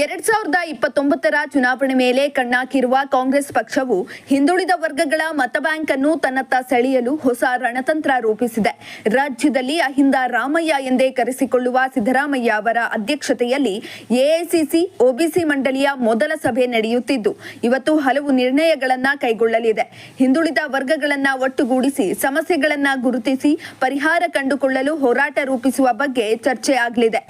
ಎರಡ್ ಸಾವಿರದ ಇಪ್ಪತ್ತೊಂಬತ್ತರ ಚುನಾವಣೆ ಮೇಲೆ ಕಣ್ಣಾಕಿರುವ ಕಾಂಗ್ರೆಸ್ ಪಕ್ಷವು ಹಿಂದುಳಿದ ವರ್ಗಗಳ ಮತ ಬ್ಯಾಂಕ್ ಅನ್ನು ತನ್ನತ್ತ ಸೆಳೆಯಲು ಹೊಸ ರಣತಂತ್ರ ರೂಪಿಸಿದೆ. ರಾಜ್ಯದಲ್ಲಿ ಅಹಿಂದ ರಾಮಯ್ಯ ಎಂದೇ ಕರೆಸಿಕೊಳ್ಳುವ ಸಿದ್ದರಾಮಯ್ಯ ಅವರ ಅಧ್ಯಕ್ಷತೆಯಲ್ಲಿ ಎಐಸಿಸಿ ಒಬಿಸಿ ಮಂಡಳಿಯ ಮೊದಲ ಸಭೆ ನಡೆಯುತ್ತಿದ್ದು, ಇವತ್ತು ಹಲವು ನಿರ್ಣಯಗಳನ್ನ ಕೈಗೊಳ್ಳಲಿದೆ. ಹಿಂದುಳಿದ ವರ್ಗಗಳನ್ನ ಒಟ್ಟುಗೂಡಿಸಿ, ಸಮಸ್ಯೆಗಳನ್ನ ಗುರುತಿಸಿ, ಪರಿಹಾರ ಕಂಡುಕೊಳ್ಳಲು ಹೋರಾಟ ರೂಪಿಸುವ ಬಗ್ಗೆ ಚರ್ಚೆ ಆಗಲಿದೆ.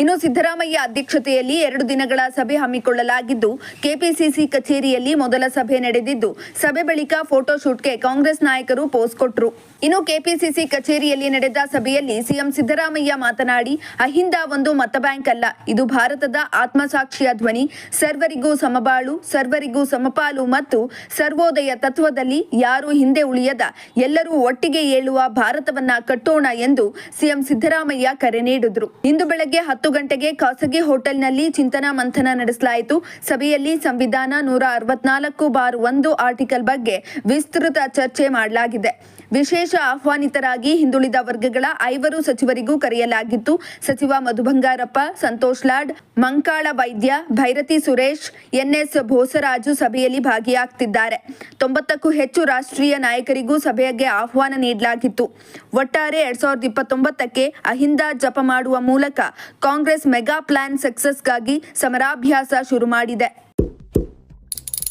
ಇನ್ನು ಸಿದ್ದರಾಮಯ್ಯ ಅಧ್ಯಕ್ಷತೆಯಲ್ಲಿ ಎರಡು ದಿನಗಳ ಸಭೆ ಹಮ್ಮಿಕೊಳ್ಳಲಾಗಿದ್ದು, ಕೆಪಿಸಿಸಿ ಕಚೇರಿಯಲ್ಲಿ ಮೊದಲ ಸಭೆ ನಡೆದಿದ್ದು, ಸಭೆ ಬಳಿಕ ಫೋಟೋಶೂಟ್ಗೆ ಕಾಂಗ್ರೆಸ್ ನಾಯಕರು ಪೋಸ್ ಕೊಟ್ಟರು ಇನ್ನು ಕೆಪಿಸಿಸಿ ಕಚೇರಿಯಲ್ಲಿ ನಡೆದ ಸಭೆಯಲ್ಲಿ ಸಿಎಂ ಸಿದ್ದರಾಮಯ್ಯ ಮಾತನಾಡಿ, ಅಹಿಂದ ಒಂದು ಮತ ಬ್ಯಾಂಕ್ ಅಲ್ಲ, ಇದು ಭಾರತದ ಆತ್ಮಸಾಕ್ಷಿಯ ಧ್ವನಿ. ಸರ್ವರಿಗೂ ಸಮಬಾಳು, ಸರ್ವರಿಗೂ ಸಮಪಾಲು ಮತ್ತು ಸರ್ವೋದಯ ತತ್ವದಲ್ಲಿ ಯಾರೂ ಹಿಂದೆ ಉಳಿಯದ, ಎಲ್ಲರೂ ಒಟ್ಟಿಗೆ ಏಳುವ ಭಾರತವನ್ನ ಕಟ್ಟೋಣ ಎಂದು ಸಿಎಂ ಸಿದ್ದರಾಮಯ್ಯ ಕರೆ ನೀಡಿದ್ರು. ಇಂದು ಬೆಳಗ್ಗೆ ಹತ್ತು ಗಂಟೆಗೆ ಖಾಸಗಿ ಹೋಟೆಲ್ನಲ್ಲಿ ಚಿಂತನಾ ಮಂಥನ ನಡೆಸಲಾಯಿತು. ಸಭೆಯಲ್ಲಿ ಸಂವಿಧಾನ ನೂರ ಅರವತ್ನಾಲ್ಕು ಬಾರ್ ಒಂದು ಆರ್ಟಿಕಲ್ ಬಗ್ಗೆ ವಿಸ್ತೃತ ಚರ್ಚೆ ಮಾಡಲಾಗಿದೆ. ವಿಶೇಷ ಆಹ್ವಾನಿತರಾಗಿ ಹಿಂದುಳಿದ ವರ್ಗಗಳ ಐವರು ಸಚಿವರಿಗೂ ಕರೆಯಲಾಗಿತ್ತು. ಸಚಿವ ಮಧು ಬಂಗಾರಪ್ಪ ಸಂತೋಷ್ ಲಾಡ್, ಮಂಕಾಳ ವೈದ್ಯ, ಭೈರತಿ ಸುರೇಶ್, ಎನ್ಎಸ್ ಭೋಸರಾಜು ಸಭೆಯಲ್ಲಿ ಭಾಗಿಯಾಗ್ತಿದ್ದಾರೆ. ತೊಂಬತ್ತಕ್ಕೂ ಹೆಚ್ಚು ರಾಷ್ಟ್ರೀಯ ನಾಯಕರಿಗೂ ಸಭೆಗೆ ಆಹ್ವಾನ ನೀಡಲಾಗಿತ್ತು. ಒಟ್ಟಾರೆ ಎರಡ್ ಸಾವಿರದ ಇಪ್ಪತ್ತೊಂಬತ್ತಕ್ಕೆ ಅಹಿಂದ ಜಪ ಮಾಡುವ ಮೂಲಕ ಕಾಂಗ್ರೆಸ್ ಮೆಗಾ ಪ್ಲಾನ್ ಸಕ್ಸಸ್ಗಾಗಿ ಸಮರಾಭ್ಯಾಸ ಶುರು ಮಾಡಿದೆ.